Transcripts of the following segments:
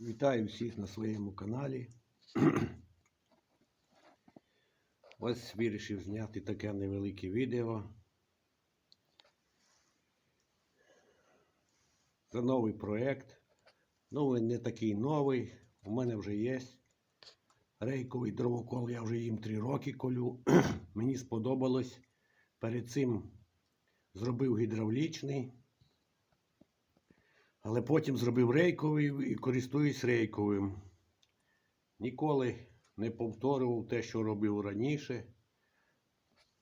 Вітаю всіх на своєму каналі. Ось вирішив зняти таке невелике відео. Це новий проєкт. Ну, він не такий новий. У мене вже є рейковий дровокол, я вже їм 3 роки колю. Мені сподобалось. Перед цим зробив гідравлічний. Але потім зробив рейковий і користуюсь рейковим. Ніколи не повторював те, що робив раніше.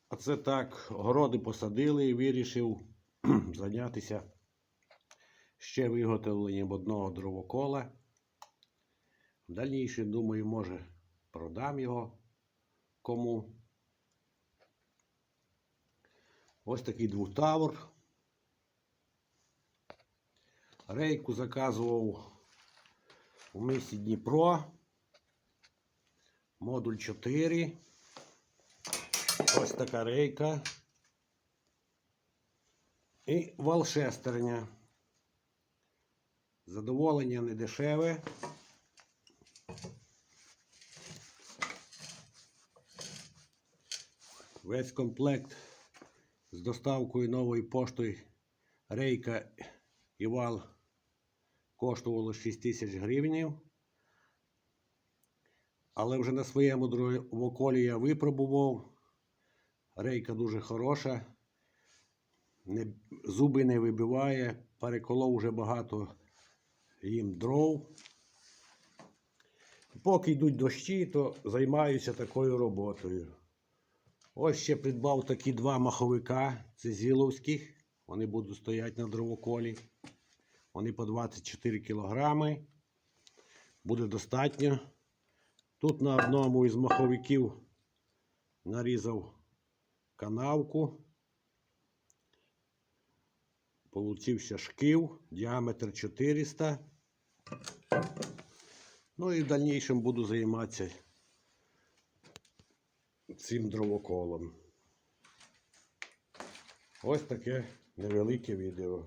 А це так, городи посадили і вирішив зайнятися ще виготовленням одного дровокола. Дальніше, думаю, може, продам його кому. Ось такий двохтавр. Рейку заказував у місті Дніпро. Модуль 4. Ось така рейка. І валшестерня. Задоволення не дешеве. Весь комплект з доставкою нової пошти рейка і вал коштувало 6 тисяч гривень. Але вже на своєму дровоколі я випробував. Рейка дуже хороша, не, зуби не вибиває, переколов вже багато їм дров. Поки йдуть дощі, то займаюся такою роботою. Ось ще придбав такі два маховика, це зіловських. Вони будуть стояти на дровоколі. Вони по 24 кілограми. Буде достатньо. Тут на одному із маховиків нарізав канавку. Получився шків, діаметр 400. Ну і в дальнішому буду займатися цим дровоколом. Ось таке невелике відео.